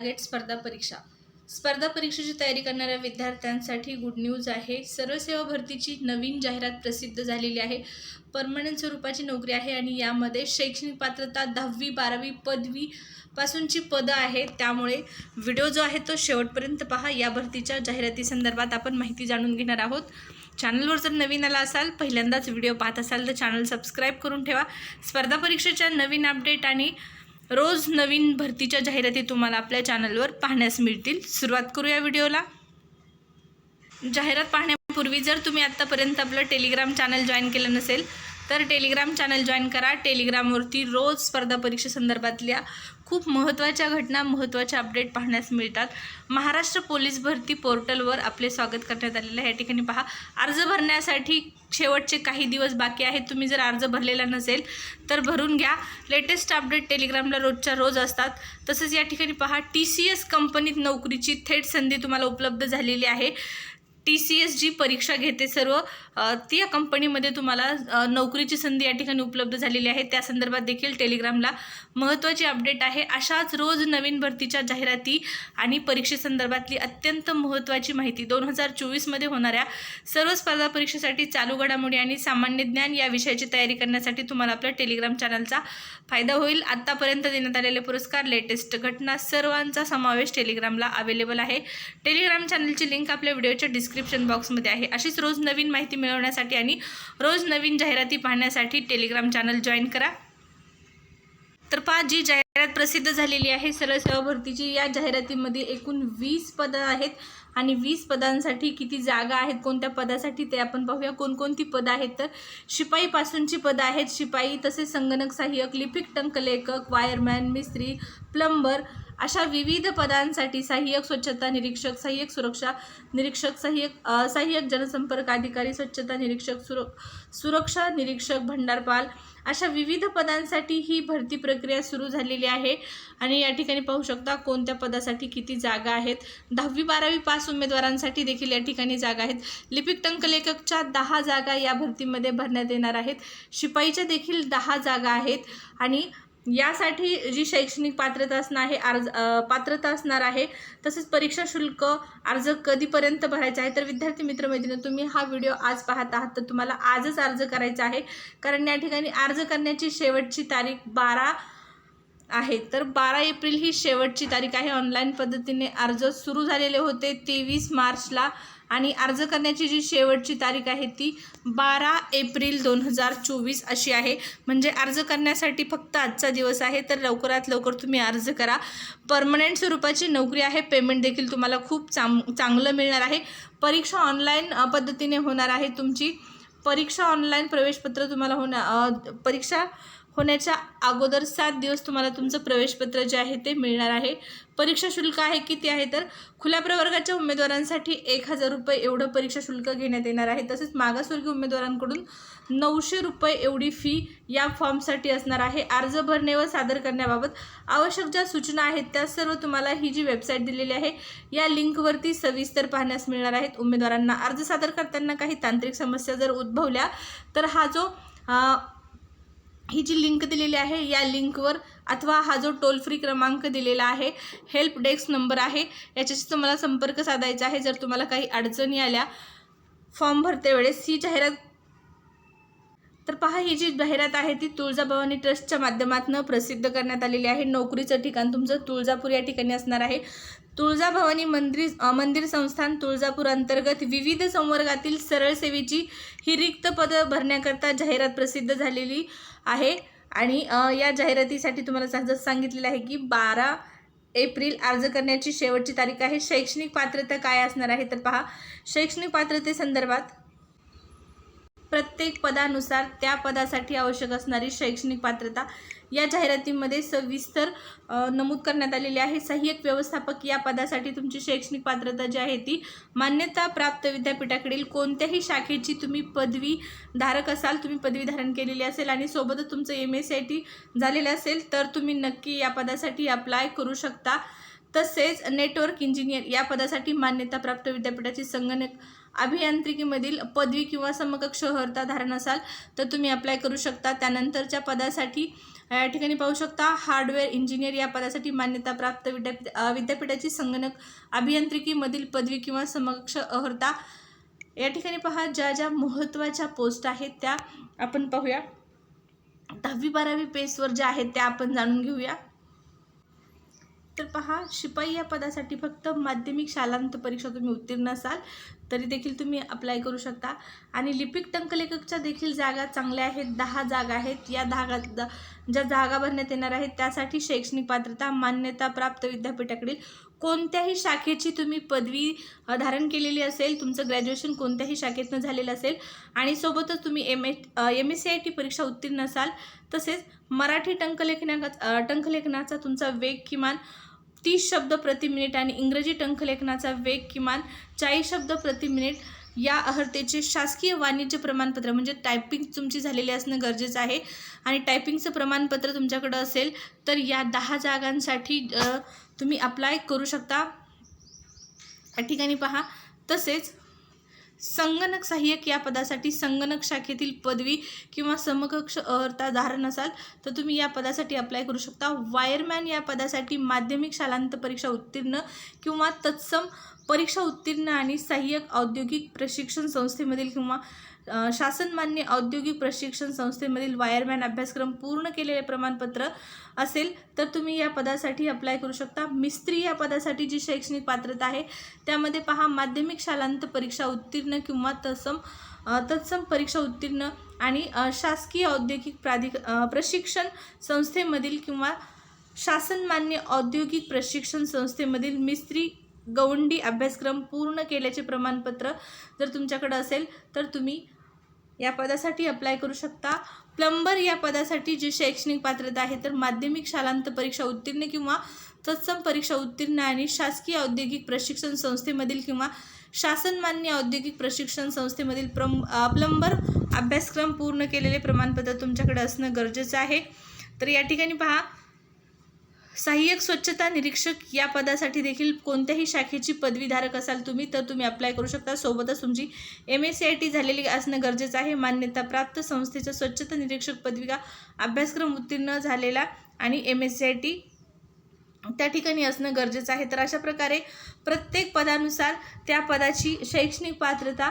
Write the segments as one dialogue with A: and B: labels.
A: Gate स्पर्धा परीक्षा. स्पर्धा परीक्षेची तयारी करणाऱ्या विद्यार्थ्यांसाठी गुड न्यूज आहे. सर्वसेवा भरतीची नवीन जाहिरात प्रसिद्ध झालेली आहे. परमनंट स्वरूपाची नोकरी आहे आणि यामध्ये शैक्षणिक पात्रता दहावी बारावी पदवी पासूनची पदं आहेत. त्यामुळे व्हिडिओ जो आहे तो शेवटपर्यंत पहा. या भरतीच्या जाहिराती संदर्भात आपण माहिती जाणून घेणार आहोत. चॅनलवर जर नवीन आला असाल पहिल्यांदाच व्हिडिओ पाहत असाल तर चॅनल सबस्क्राईब करून ठेवा. स्पर्धा परीक्षेच्या नवीन अपडेट आणि रोज नवीन भरतीच्या जाहिराती तुम्हाला आपल्या चॅनलवर पाहण्यास मिळतील. सुरुवात करूया व्हिडिओला. जाहिरात पाहण्यापूर्वी जर तुम्ही आत्तापर्यंत आपलं टेलिग्राम चॅनल जॉईन केलं नसेल तर टेलिग्राम चॅनल जॉईन करा. टेलिग्रामवरती रोज स्पर्धा परीक्षेसंदर्भातल्या खूप महत्त्वाच्या घटना महत्त्वाचे अपडेट पाहण्यास मिळतात. महाराष्ट्र पोलीस भरती पोर्टलवर आपले स्वागत करण्यात आलेलं आहे. या ठिकाणी पहा. अर्ज भरण्यासाठी शेवटचे काही दिवस बाकी आहेत. तुम्ही जर अर्ज भरलेला नसेल तर भरून घ्या. लेटेस्ट अपडेट टेलिग्रामला रोजच्या रोज असतात. तसंच या ठिकाणी पहा. टी सी एस कंपनीत नोकरीची थेट संधी तुम्हाला उपलब्ध झालेली आहे. टी सी एस जी परीक्षा घेते सर्व ती या कंपनीमध्ये तुम्हाला नोकरीची संधी या ठिकाणी उपलब्ध झालेली आहे. त्या संदर्भात देखील टेलिग्रामला महत्त्वाची अपडेट आहे. अशाच रोज नवीन भरतीच्या जाहिराती आणि परीक्षेसंदर्भातली अत्यंत महत्त्वाची माहिती दोन हजार चोवीसमध्ये होणाऱ्या सर्व स्पर्धा परीक्षेसाठी चालू घडामोडी आणि सामान्य ज्ञान या विषयाची तयारी करण्यासाठी तुम्हाला आपल्या टेलिग्राम चॅनलचा फायदा होईल. आत्तापर्यंत देण्यात आलेले पुरस्कार लेटेस्ट घटना सर्वांचा समावेश टेलिग्रामला अवेलेबल आहे. टेलिग्राम चॅनलची लिंक आपल्या व्हिडिओच्या डिस्क्रिप्शन बॉक्समध्ये आहे. अशीच रोज नवीन माहिती मिळवण्यासाठी आणि रोज नवीन जाहिराती पाहण्यासाठी टेलिग्राम चॅनल जॉईन करा. तर पहा जी जाहिरात प्रसिद्ध झालेली आहे सरळ सेवा भरतीची या जाहिरातीमध्ये एकूण वीस पदं आहेत. आणि वीस पदांसाठी किती जागा आहेत कोणत्या पदासाठी ते आपण पाहूया. कोणकोणती पदं आहेत तर शिपाईपासूनची पदं आहेत. शिपाई तसेच संगणक सहाय्यक लिपिक टंकलेखक वायरमॅन मिस्त्री प्लंबर अशा विविध पदांसाठी सहाय्यक स्वच्छता निरीक्षक सहाय्यक सुरक्षा निरीक्षक सहाय्यक सहाय्यक जनसंपर्क अधिकारी स्वच्छता निरीक्षक सुर सुरक्षा निरीक्षक भंडारपाल अशा विविध पदांसाठी ही भरती प्रक्रिया सुरू झालेली आहे. आणि या ठिकाणी पाहू शकता कोणत्या पदासाठी किती जागा आहेत. दहावी बारावी पास उमेदवारांसाठी देखील या ठिकाणी जागा आहेत. लिपिक टंकलेखकच्या दहा जागा या भरतीमध्ये भरण्यात येणार आहेत. शिपाईच्या देखील दहा जागा आहेत. आणि यासाठी जी शैक्षणिक पात्रता असणार आहे अर्ज पात्रता असणार आहे तसेच परीक्षा शुल्क अर्ज कधीपर्यंत भरायचा आहे तर विद्यार्थी मित्रमैत्रिणी तुम्ही हा व्हिडिओ आज पाहत आहात तर तुम्हाला आजच अर्ज करायचा आहे. कारण या ठिकाणी अर्ज करण्याची शेवटची तारीख बारा आहे. तर बारा एप्रिल ही शेवटची तारीख आहे. ऑनलाईन पद्धतीने अर्ज सुरू झालेले होते तेवीस मार्चला आणि अर्ज करण्याची जी शेवटची तारीख आहे ती बारा एप्रिल दोन हजार चोवीस अशी आहे. म्हणजे अर्ज करण्यासाठी फक्त आजचा दिवस आहे. तर लवकरात लवकर तुम्ही अर्ज करा. परमनंट स्वरूपाची नोकरी आहे. पेमेंट देखील तुम्हाला खूप चांग चांगलं मिळणार आहे. परीक्षा ऑनलाईन पद्धतीने होणार आहे. तुमची परीक्षा ऑनलाईन प्रवेशपत्र तुम्हाला होणार परीक्षा होण्याच्या अगोदर सात दिवस तुम्हाला तुमचं प्रवेशपत्र जे आहे ते मिळणार आहे. परीक्षा शुल्क आहे किती आहे तर खुल्या प्रवर्गाच्या उमेदवारांसाठी एक हजार रुपये एवढं परीक्षा शुल्क घेण्यात येणार आहे. तसेच मागासवर्गीय उमेदवारांकडून नऊशे रुपये एवढी फी या फॉर्मसाठी असणार आहे. अर्ज भरणे व सादर करण्याबाबत आवश्यक ज्या सूचना आहेत त्या सर्व तुम्हाला ही जी वेबसाईट दिलेली आहे या लिंकवरती सविस्तर पाहण्यास मिळणार आहेत. उमेदवारांना अर्ज सादर करताना काही तांत्रिक समस्या जर उद्भवल्या तर हा जो ही जी लिंक दिलेली आहे या लिंकवर अथवा हा जो टोल फ्री क्रमांक दिलेला आहे हेल्प डेस्क नंबर आहे याच्याशी तुम्हाला संपर्क साधायचा आहे. जर तुम्हाला काही अडचणी आल्या फॉर्म भरते वेळेस ही जाहिरात तर पहा ही जी जाहिरात आहे ती तुळजाभवानी ट्रस्टच्या माध्यमातून प्रसिद्ध करण्यात आलेली आहे. नोकरीचं ठिकाण तुमचं तुळजापूर या ठिकाणी असणार आहे. तुळजाभवानी मंदिर मंदिर संस्थान तुळजापूर अंतर्गत विविध संवर्गातील सरळ सेवेची ही रिक्त पदं भरण्याकरता जाहिरात प्रसिद्ध झालेली आहे. आणि या जाहिरातीसाठी तुम्हाला सा- जसं सांगितलेलं आहे की बारा एप्रिल अर्ज करण्याची शेवटची तारीख आहे. शैक्षणिक पात्रता काय असणार आहे? तर पहा शैक्षणिक पात्रतेसंदर्भात प्रत्येक पदानुसार त्या पदासाठी आवश्यक असणारी शैक्षणिक पात्रता या जाहिरातीमध्ये सविस्तर नमूद करण्यात आलेली आहे. सहाय्यक व्यवस्थापक या पदासाठी तुमची शैक्षणिक पात्रता जी आहे ती मान्यता प्राप्त विद्यापीठाकडील कोणत्याही शाखेची तुम्ही पदवी धारक असाल तुम्ही पदवी धारण केलेली असेल आणि सोबतच तुमचं एम एस आय टी झालेलं असेल तर तुम्ही नक्की या पदासाठी अप्लाय करू शकता. तसेच नेटवर्क इंजिनियर या पदासाठी मान्यताप्राप्त विद्यापीठाची संगणक अभियांत्रिकीमधील पदवी किंवा समकक्ष अर्हता धारण असाल तर तुम्ही अप्लाय करू शकता. त्यानंतरच्या पदासाठी या ठिकाणी पाहू शकता हार्डवेअर इंजिनियर या पदासाठी मान्यताप्राप्त विद्यापीठ विद्यापीठाची संगणक अभियांत्रिकीमधील पदवी किंवा समकक्ष अर्हता. या ठिकाणी पहा ज्या ज्या महत्त्वाच्या पोस्ट आहेत त्या आपण पाहूया. दहावी बारावी पेजवर ज्या आहेत त्या आपण जाणून घेऊया. तर पहा शिपाई या पदासाठी फक्त माध्यमिक शालांत परीक्षा तुम्ही उत्तीर्ण असाल तरी देखील तुम्ही अप्लाय करू शकता. आणि लिपिक टंकलेखकच्या देखील जागा चांगल्या आहेत दहा जागा आहेत. या दहा ज्या जागा भरण्यात येणार आहेत त्यासाठी शैक्षणिक पात्रता मान्यताप्राप्त विद्यापीठाकडील कोणत्याही शाखेची तुम्ही पदवी धारण केलेली असेल तुमचं ग्रॅज्युएशन कोणत्याही शाखेतनं झालेलं असेल आणि सोबतच तुम्ही M A M S C I T परीक्षा उत्तीर्ण असाल तसेच मराठी टंकलेखना टंकलेखनाचा तुमचा वेग किमान तीस शब्द प्रति मिनिट आणि इंग्रजी टंकलेखनाचा वेग किमान चाळीस शब्द प्रति मिनिट या अर्हतेचे शासकीय वाणिज्य प्रमाणपत्र म्हणजे टायपिंग तुमची झालेली असणं गरजेचं आहे. आणि टायपिंगचं प्रमाणपत्र तुमच्याकडं असेल तर या दहा जागांसाठी तुम्ही अप्लाय करू शकता. या ठिकाणी पहा. तसेच संगणक सहाय्यक या पदासाठी संगणक शाखेतील पदवी किंवा समकक्ष अर्हता धारण असाल तर तुम्ही या पदासाठी अप्लाय करू शकता. वायरमॅन या पदासाठी माध्यमिक शालांत परीक्षा उत्तीर्ण किंवा तत्सम परीक्षा उत्तीर्ण आणि सहाय्यक औद्योगिक प्रशिक्षण संस्थेमधील किंवा शासनमान्य औद्योगिक प्रशिक्षण संस्थेमधील वायरमॅन अभ्यासक्रम पूर्ण केलेले प्रमाणपत्र असेल तर तुम्ही या पदासाठी अप्लाय करू शकता. मिस्त्री या पदासाठी जी शैक्षणिक पात्रता आहे त्यामध्ये पहा माध्यमिक शालांत परीक्षा उत्तीर्ण किंवा तत्सम तत्सम परीक्षा उत्तीर्ण आणि शासकीय औद्योगिक प्राधिक प्रशिक्षण संस्थेमधील किंवा शासनमान्य औद्योगिक प्रशिक्षण संस्थेमधील मिस्त्री गवंडी अभ्यासक्रम पूर्ण केल्याचे प्रमाणपत्र जर तुमच्याकडं असेल तर तुम्ही या पदासाठी अप्लाय करू शकता. प्लंबर या पदासाठी जी शैक्षणिक पात्रता आहे तर माध्यमिक शालांत परीक्षा उत्तीर्ण किंवा तत्सम परीक्षा उत्तीर्ण आणि शासकीय औद्योगिक प्रशिक्षण संस्थेमधील किंवा शासनमान्य औद्योगिक प्रशिक्षण संस्थेमधील प्रम प्लंबर अभ्यासक्रम पूर्ण केलेले प्रमाणपत्र तुमच्याकडे असणं गरजेचं आहे. तर या ठिकाणी पहा सहाय्यक स्वच्छता निरीक्षक या पदासाठी देखील कोणत्याही शाखेची पदवीधारक असाल तुम्ही तर तुम्ही अप्लाय करू शकता. सोबतच तुमची M S C I T झालेली असणं गरजेचं आहे. मान्यताप्राप्त संस्थेच्या स्वच्छता निरीक्षक पदविका अभ्यासक्रम उत्तीर्ण झालेला आणि M S C I T त्या ठिकाणी असणं गरजेचं आहे. तर अशा प्रकारे प्रत्येक पदानुसार त्या पदाची शैक्षणिक पात्रता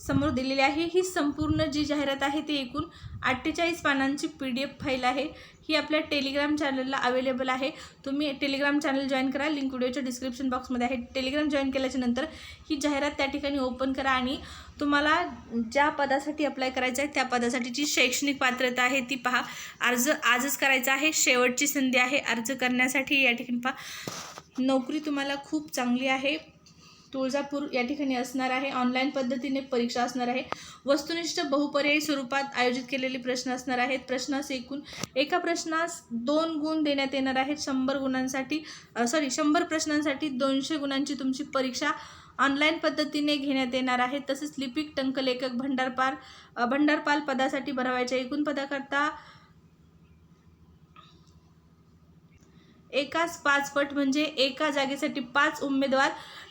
A: समोर दिलेली आहे. ही संपूर्ण जी जाहिरात आहे ती एकूण अठ्ठेचाळीस पानांची पी डी एफ फाईल आहे. ही आपल्या टेलिग्राम चॅनलला अवेलेबल आहे. तुम्ही टेलिग्राम चॅनल जॉईन करा. लिंक व्हिडिओच्या डिस्क्रिप्शन बॉक्समध्ये आहे. टेलिग्राम जॉईन केल्याच्यानंतर ही जाहिरात त्या ठिकाणी ओपन करा आणि तुम्हाला ज्या पदासाठी अप्लाय करायचं आहे त्या पदासाठीची शैक्षणिक पात्रता आहे ती पहा. अर्ज आजच करायचा आहे. शेवटची संधी आहे. अर्ज करण्यासाठी या ठिकाणी पहा. नोकरी तुम्हाला खूप चांगली आहे. तुळजापूर या ठिकाणी असणार आहे. ऑनलाईन पद्धतीने परीक्षा असणार आहे. वस्तुनिष्ठ बहुपर्यायी स्वरूपात आयोजित केलेले प्रश्न असणार आहेत. प्रश्नास एकूण एका प्रश्नास दोन गुण देण्यात येणार आहेत. शंभर गुणांसाठी सॉरी शंभर प्रश्नांसाठी दोनशे गुणांची तुमची परीक्षा ऑनलाईन पद्धतीने घेण्यात येणार आहे. तसेच लिपिक टंकलेखक भंडारपाल भंडारपाल पदासाठी भरवायच्या एकूण पदाकरता एकाच पाच पट म्हणजे एका जागेसाठी पाच उमेदवार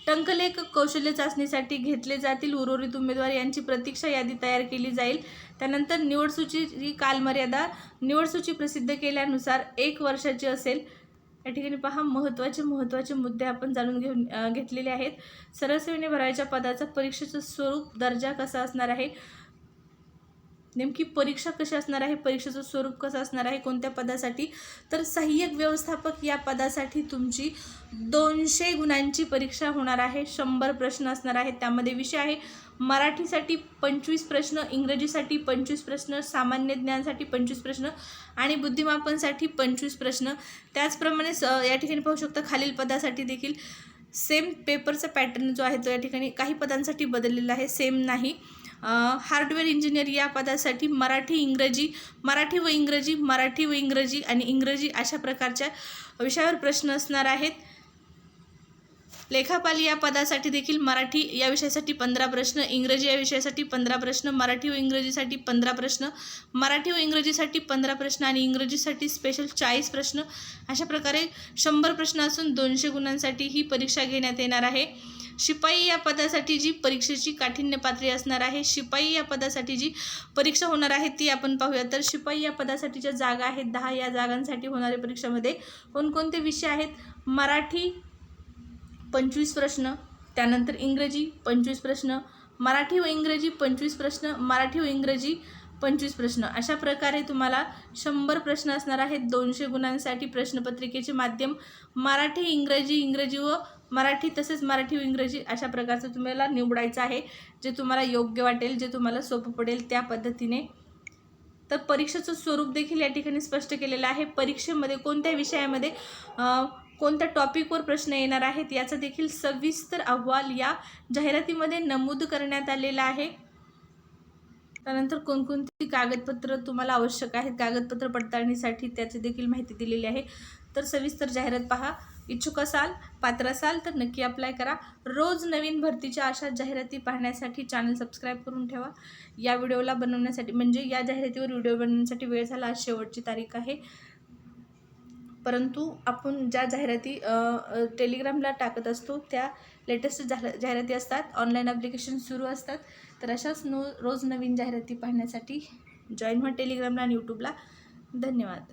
A: टंकलेख कौशल्य चाचणीसाठी घेतले जातील. उर्वरित उमेदवार यांची प्रतीक्षा यादी तयार केली जाईल. त्यानंतर निवडसूची कालमर्यादा निवडसूची प्रसिद्ध केल्यानुसार एक वर्षाची असेल. या ठिकाणी पहा महत्त्वाचे महत्त्वाचे मुद्दे आपण जाणून घेऊन घेतलेले आहेत. सरसेवेने भरायच्या पदाचा परीक्षेचं स्वरूप दर्जा कसा असणार आहे? नेमकी परीक्षा कशी असणार आहे? परीक्षेचं स्वरूप कसं असणार आहे? कोणत्या पदासाठी? तर सहाय्यक व्यवस्थापक या पदासाठी तुमची दोनशे गुणांची परीक्षा होणार आहे. शंभर प्रश्न असणार आहेत. त्यामध्ये विषय आहे मराठीसाठी पंचवीस प्रश्न इंग्रजीसाठी पंचवीस प्रश्न सामान्य ज्ञानसाठी पंचवीस प्रश्न आणि बुद्धिमापनसाठी पंचवीस प्रश्न. त्याचप्रमाणे स या ठिकाणी पाहू शकता खालील पदासाठी देखील सेम पेपरचा पॅटर्न जो आहे तो या ठिकाणी काही पदांसाठी बदललेला आहे. सेम नाही. हार्डवेअर इंजिनियर या पदासाठी मराठी इंग्रजी मराठी व इंग्रजी मराठी व इंग्रजी आणि इंग्रजी अशा प्रकारच्या विषयावर प्रश्न असणार आहेत. लेखापाल या पदासाठी देखील मराठी या विषयासाठी पंधरा प्रश्न इंग्रजी या विषयासाठी पंधरा प्रश्न मराठी व इंग्रजीसाठी पंधरा प्रश्न मराठी व इंग्रजीसाठी पंधरा प्रश्न आणि इंग्रजीसाठी स्पेशल चाळीस प्रश्न अशा प्रकारे शंभर प्रश्न असून दोनशे गुणांसाठी ही परीक्षा घेण्यात येणार आहे. शिपाई या पदासाठी जी परीक्षेची काठिण्य पातळी असणार आहे शिपाई या पदासाठी जी परीक्षा होणार आहे ती आपण पाहूया. तर शिपाई या पदासाठीच्या जागा आहेत दहा या जागांसाठी होणाऱ्या परीक्षामध्ये कोणकोणते विषय आहेत? मराठी पंचवीस प्रश्न त्यानंतर इंग्रजी पंचवीस प्रश्न मराठी व इंग्रजी पंचवीस प्रश्न मराठी व इंग्रजी पंचवीस प्रश्न. अशा प्रकारे तुम्हाला शंभर प्रश्न असणार आहेत. दोनशे गुणांसाठी प्रश्नपत्रिकेचे माध्यम मराठी इंग्रजी इंग्रजी व मराठी तसेच मराठी व इंग्रजी अशा प्रकारचं तुम्हाला निवडायचं आहे जे तुम्हाला योग्य वाटेल जे तुम्हाला सोपं पडेल त्या पद्धतीने. तर परीक्षेचं स्वरूप देखील या ठिकाणी स्पष्ट केलेलं आहे. परीक्षेमध्ये कोणत्या विषयामध्ये कोणत्या टॉपिकवर प्रश्न येणार आहेत याचा देखील सविस्तर अहवाल या जाहिरातीमध्ये नमूद करण्यात आलेला आहे. त्यानंतर कोणकोणती कागदपत्र तुम्हाला आवश्यक आहेत? कागदपत्र पडताळणीसाठी त्याची देखील माहिती दिलेली आहे. तर सविस्तर जाहिरात पहा. इच्छुक असाल पात्र असाल तर नक्की अप्लाय करा. रोज नवीन भरतीच्या अशा जाहिराती पाहण्यासाठी चॅनल सबस्क्राईब करून ठेवा. या व्हिडिओला बनवण्यासाठी म्हणजे या जाहिरातीवर व्हिडिओ बनवण्यासाठी वेळ झाला आज शेवटची तारीख आहे. परंतु आपण ज्या जाहिराती टेलिग्रामला टाकत असतो त्या लेटेस्ट जाह जाहिराती असतात ऑनलाईन ॲप्लिकेशन सुरू असतात तर अशाच नो रोज नवीन जाहिराती पाहण्यासाठी जॉईन व्हा टेलिग्रामला आणि यूट्यूबला. धन्यवाद.